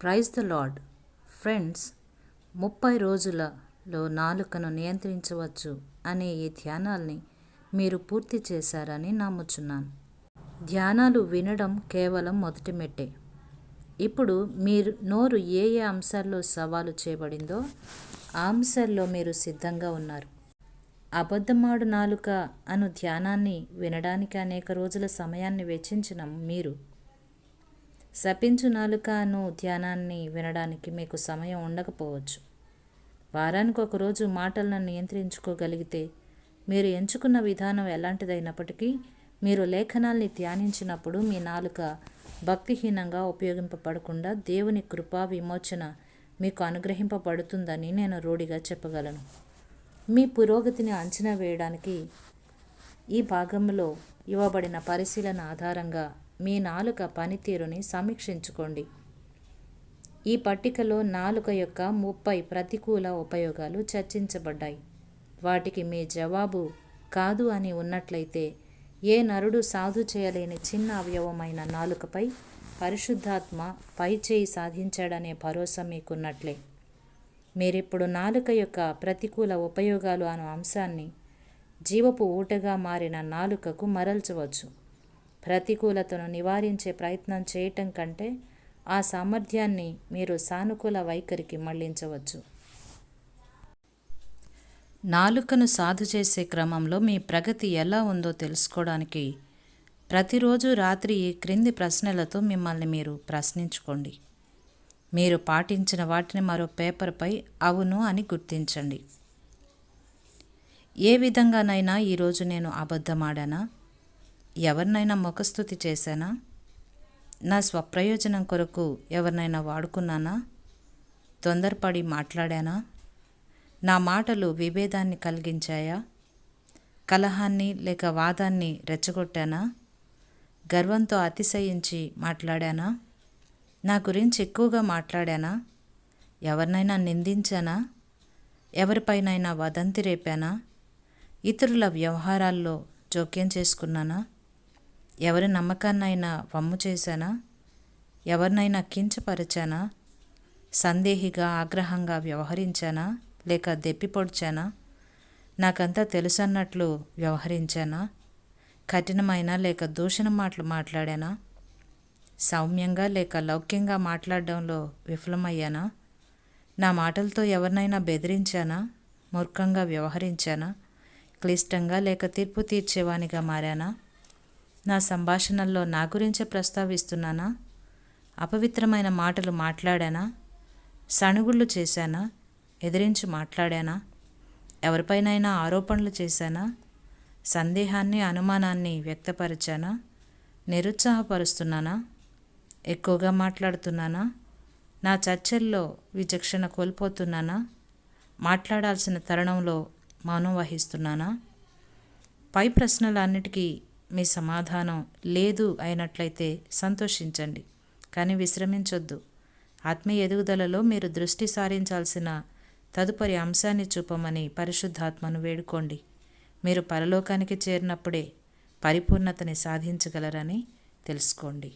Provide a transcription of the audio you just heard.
Praise the lord friends ముప్పై రోజులలో నాలుకను నియంత్రించవచ్చు అనే ఈ ధ్యానాల్ని మీరు పూర్తి చేశారని నమ్ముచున్నాను. ధ్యానాలు వినడం కేవలం మొదటి మెట్టే. ఇప్పుడు మీరు నోరు ఏ ఏ అంశాల్లో సవాలు చేయబడిందో ఆ అంశాల్లో మీరు సిద్ధంగా ఉన్నారు. అబద్ధమాడు నాలుక అను ధ్యానాన్ని వినడానికి అనేక రోజుల సమయాన్ని వెచ్చించిన మీరు శపించు నాలుక అను ధ్యానాన్ని వినడానికి మీకు సమయం ఉండకపోవచ్చు. వారానికి ఒకరోజు మాటలను నియంత్రించుకోగలిగితే మీరు ఎంచుకున్న విధానం ఎలాంటిదైనప్పటికీ మీరు లేఖనాల్ని ధ్యానించినప్పుడు మీ నాలుక భక్తిహీనంగా ఉపయోగింపబడకుండా దేవుని కృపా విమోచన మీకు అనుగ్రహింపబడుతుందని నేను రూఢిగా చెప్పగలను. మీ పురోగతిని అంచనా వేయడానికి ఈ భాగంలో ఇవ్వబడిన పరిశీలన ఆధారంగా మీ నాలుక పనితీరుని సమీక్షించుకోండి. ఈ పట్టికలో నాలుక యొక్క ముప్పై ప్రతికూల ఉపయోగాలు చర్చించబడ్డాయి. వాటికి మీ జవాబు కాదు అని ఉన్నట్లయితే ఏ నరుడు సాధు చేయలేని చిన్న అవయవమైన నాలుకపై పరిశుద్ధాత్మ పై చేయి సాధించాడనే భరోసా మీకున్నట్లే. మీరిప్పుడు నాలుక యొక్క ప్రతికూల ఉపయోగాలు అను అంశాన్ని జీవపు ఊటగా మారిన నాలుకకు మరల్చవచ్చు. ప్రతికూలతను నివారించే ప్రయత్నం చేయటం కంటే ఆ సామర్థ్యాన్ని మీరు సానుకూల వైఖరికి మళ్ళించవచ్చు. నాలుకను సాధు చేసే క్రమంలో మీ ప్రగతి ఎలా ఉందో తెలుసుకోవడానికి ప్రతిరోజు రాత్రి ఈ క్రింది ప్రశ్నలతో మిమ్మల్ని మీరు ప్రశ్నించుకోండి. మీరు పాటించిన వాటిని మరో పేపర్పై అవును అని గుర్తించండి. ఏ విధంగానైనా ఈరోజు నేను అబద్ధమాడానా? ఎవరినైనా ముఖస్థుతి చేశానా? నా స్వప్రయోజనం కొరకు ఎవరినైనా వాడుకున్నానా? తొందరపడి మాట్లాడానా? నా మాటలు విభేదాన్ని కలిగించాయా? కలహాన్ని లేక వాదాన్ని రెచ్చగొట్టానా? గర్వంతో అతిశయించి మాట్లాడానా? నా గురించి ఎక్కువగా మాట్లాడానా? ఎవరినైనా నిందించానా? ఎవరిపైనైనా వదంతి రేపానా? ఇతరుల వ్యవహారాల్లో జోక్యం చేసుకున్నానా? ఎవరి నమ్మకాన్నైనా వమ్ము చేశానా? ఎవరినైనా కించపరిచానా? సందేహిగా ఆగ్రహంగా వ్యవహరించానా? లేక దెప్పిపొడిచానా నాకంతా తెలుసన్నట్లు వ్యవహరించానా? కఠినమైన లేక దూషణ మాటలు మాట్లాడానా? సౌమ్యంగా లేక లౌక్యంగా మాట్లాడడంలో విఫలమయ్యానా? నా మాటలతో ఎవరినైనా బెదిరించానా? మూర్ఖంగా వ్యవహరించానా? క్లిష్టంగా లేక తీర్పు తీర్చేవానిగా మారానా? నా సంభాషణల్లో నా గురించే ప్రస్తావిస్తున్నానా? అపవిత్రమైన మాటలు మాట్లాడానా? సణుగుళ్ళు చేశానా? ఎదిరించి మాట్లాడానా? ఎవరిపైనైనా ఆరోపణలు చేశానా? సందేహాన్ని అనుమానాన్ని వ్యక్తపరిచానా? నిరుత్సాహపరుస్తున్నానా? ఎక్కువగా మాట్లాడుతున్నానా? నా చర్చల్లో విచక్షణ కోల్పోతున్నానా? మాట్లాడాల్సిన తరుణంలో మౌనం వహిస్తున్నానా? పై ప్రశ్నలన్నిటికీ మీ సమాధానం లేదు అయినట్లయితే సంతోషించండి. కానీ విశ్రమించొద్దు. ఆత్మీయ ఎదుగుదలలో మీరు దృష్టి సారించాల్సిన తదుపరి అంశాన్ని చూపమని పరిశుద్ధాత్మను వేడుకోండి. మీరు పరలోకానికి చేరినప్పుడే పరిపూర్ణతని సాధించగలరని తెలుసుకోండి.